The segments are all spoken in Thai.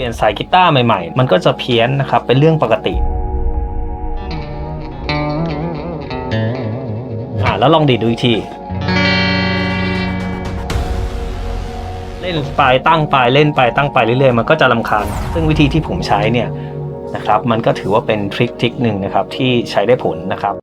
ปลี่ยนสายกีตาร์ใหม่ๆ มันก็จะเพี้ยนนะครับ เป็นเรื่องปกติอ่าแล้วลองดีดดูอีกที เล่นไปตั้งไปเล่นไปตั้งไปเรื่อยๆ มันก็จะลำคาญ ซึ่งวิธีที่ผมใช้เนี่ยนะครับ มันก็ถือว่าเป็นทริคทริคหนึ่งนะครับที่ใช้ได้ผลนะครับ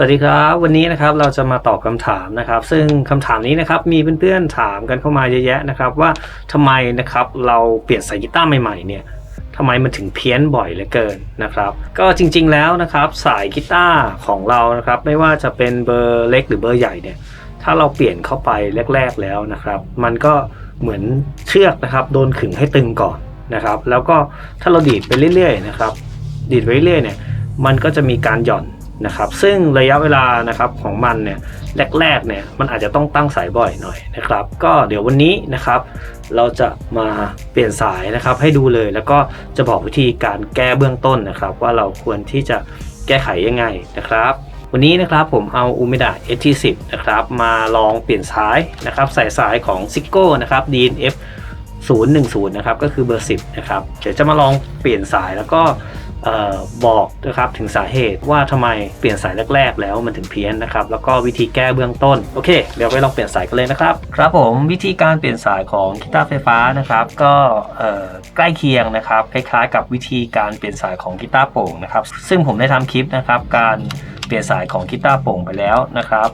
สวัสดีครับวันนี้นะครับเราจะมาตอบคำถามนะครับ ซึ่งคำถามนี้นะครับมีเพื่อนๆถามกันเข้ามาเยอะแยะนะครับ ว่าทำไมนะครับเราเปลี่ยนสายกีตาร์ใหม่ๆเนี่ยทำไมมันถึงเพี้ยนบ่อยเหลือเกินนะครับ ก็จริงๆแล้วนะครับสายกีตาร์ของเรานะครับไม่ว่าจะเป็นเบอร์เล็กหรือเบอร์ใหญ่เนี่ยถ้าเราเปลี่ยนเข้าไปแรก ๆแล้วนะครับ มันก็เหมือนเชือกนะครับโดนขึงให้ตึงก่อนนะครับ แล้วก็ถ้าเราดีดไปเรื่อยๆนะครับดีดไปเรื่อยๆเนี่ยมันก็จะมีการหย่อน นะครับซึ่งระยะเวลานะครับของมันเนี่ยแรกๆเนี่ยมันอาจจะต้องตั้งสายบ่อยหน่อยนะครับ ก็เดี๋ยววันนี้นะครับเราจะมาเปลี่ยนสายนะครับให้ดูเลยแล้วก็จะบอกวิธีการแก้เบื้องต้นนะครับ ว่าเราควรที่จะแก้ไขยังไงนะครับ วันนี้นะครับผมเอา Umeda ST10 นะครับมาลองเปลี่ยนสายนะครับใส่สายของ s i g o นะครับ DNF 010นะครับก็คือเบอร์ 10นะครับเดี๋ยวจะมาลองเปลี่ยนสายแล้วก็ ออบอกนะครับถึงสาเหตุว่าทำไมเปลี่ยนสายแรก ๆ แล้วมันถึงเพี้ยนนะครับแล้วก็วิธีแก้เบื้องต้นโอเคเดี๋ยวไปลองเปลี่ยนสายกันเลยนะครับครับผมวิธีการเปลี่ยนสายของกีตาร์ไฟฟ้านะครับก็ใกล้เคียงนะครับคล้ายๆ กับวิธีการเปลี่ยนสายของกีตาร์โป่งนะครับซึ่งผมได้ทำคลิปนะครับการเปลี่ยนสายของกีตาร์โป่งไปแล้วนะครับ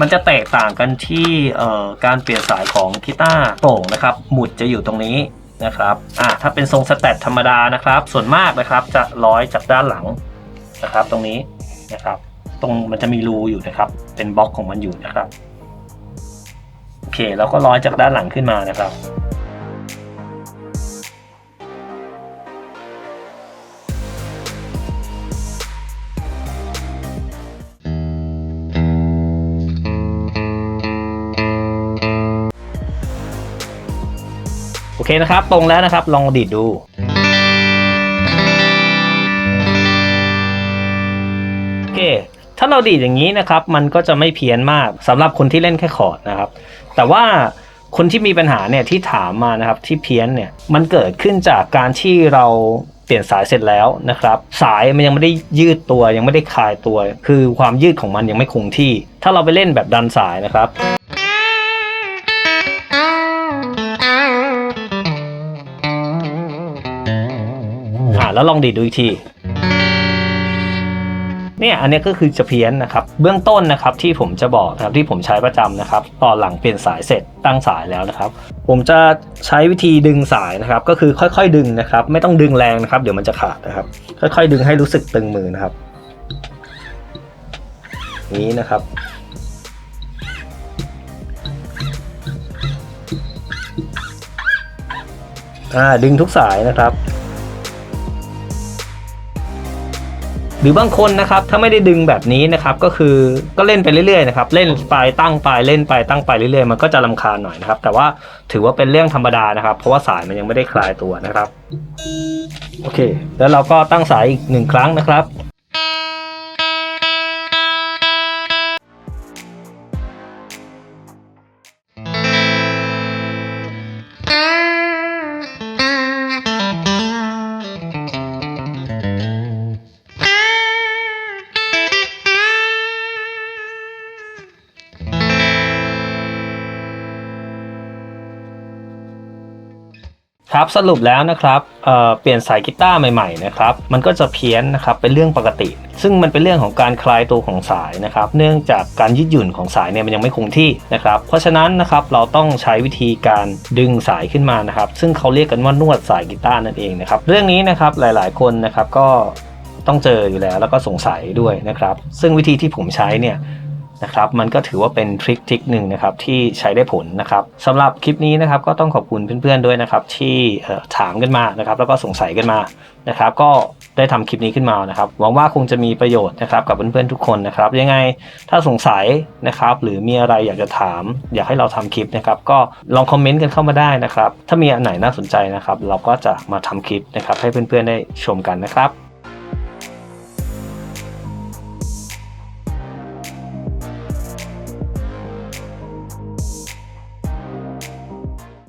มันจะแตกต่างกันที่การเปลี่ยนสายของกีตาร์โป่งนะครับหมุดจะอยู่ตรงนี้ นะครับอ่าถ้าเป็นทรงสแตทธรรมดานะครับ ส่วนมากนะครับจะร้อยจากด้านหลังนะครับ ตรงนี้นะครับ ตรงมันจะมีรูอยู่นะครับ เป็นบล็อกของมันอยู่นะครับโอเคแล้วก็ร้อยจากด้านหลังขึ้นมานะครับ เคนะครับ ตรงแล้วนะครับ ลองดีดดู โอเค ถ้าเราดีดอย่างนี้นะครับ มันก็จะไม่เพี้ยนมากสำหรับคนที่เล่นแค่คอร์ดนะครับ แต่ว่าคนที่มีปัญหาเนี่ยที่ถามมานะครับที่เพี้ยนเนี่ยมันเกิดขึ้นจากการที่เราเปลี่ยนสายเสร็จแล้วนะครับ สายมันยังไม่ได้ยืดตัวยังไม่ได้คลายตัว คือความยืดของมันยังไม่คงที่ ถ้าเราไปเล่นแบบดันสายนะครับ แล้วลองดีดดูอีกทีเนี่ยอันนี้ก็คือจะเพี้ยนนะครับ เบื้องต้นนะครับที่ผมจะบอกนะครับที่ผมใช้ประจำนะครับ ตอนหลังเปลี่ยนสายเสร็จตั้งสายแล้วนะครับ ผมจะใช้วิธีดึงสายนะครับ ก็คือค่อยๆดึงนะครับ ไม่ต้องดึงแรงนะครับ เดี๋ยวมันจะขาดนะครับ ค่อยๆ ดึงให้รู้สึกตึงมือนะครับ นี้นะครับ อ่าดึงทุกสายนะครับ หรือบางคนนะครับถ้าไม่ได้ดึงแบบนี้นะครับก็คือก็เล่นไปเรื่อยๆนะครับเล่นไปตั้งไปเล่นไปตั้งไปเรื่อยๆ มันก็จะลำคาญหน่อยนะครับ แต่ว่าถือว่าเป็นเรื่องธรรมดานะครับ เพราะว่าสายมันยังไม่ได้คลายตัวนะครับโอเค แล้วเราก็ตั้งสายอีกหนึ่งครั้งนะครับ ครับสรุปแล้วนะครับเเปลี่ยนสายกีตาร์ใหม่ๆนะครับมันก็จะเพี้ยนนะครับเป็นเรื่องปกติ ซึ่งมันเป็นเรื่องของการคลายตัวของสายนะครับเนื่องจากการยืดหยุ่นของสายเนี่ยมันยังไม่คงที่นะครับเพราะฉะนั้นนะครับเราต้องใช้วิธีการดึงสายขึ้นมานะครับซึ่งเขาเรียกกันว่านวดสายกีตาร์นั่นเองนะครับเรื่องนี้นะครับหลายๆคนนะครับก็ต้องเจออยู่แล้วแล้วก็สงสัยด้วยนะครับซึ่งวิธีที่ผมใช้เนี่ย นะครับมันก็ถือว่าเป็นทริคทริคหนึ่งนะครับที่ใช้ได้ผลนะครับสำหรับคลิปนี้นะครับก็ต้องขอบคุณเพื่อนๆด้วยนะครับที่ถามกันมานะครับแล้วก็สงสัยกันมานะครับก็ได้ทำคลิปนี้ขึ้นมานะครับหวังว่าคงจะมีประโยชน์นะครับกับเพื่อนๆทุกคนนะครับยังไงถ้าสงสัยนะครับหรือมีอะไรอยากจะถาม อยากให้เราทำคลิปนะครับก็ลองคอมเมนต์กันเข้ามาได้นะครับถ้ามีอันไหนน่าสนใจนะครับเราก็จะมาทำคลิปนะครับให้เพื่อนๆได้ชมกันนะครับ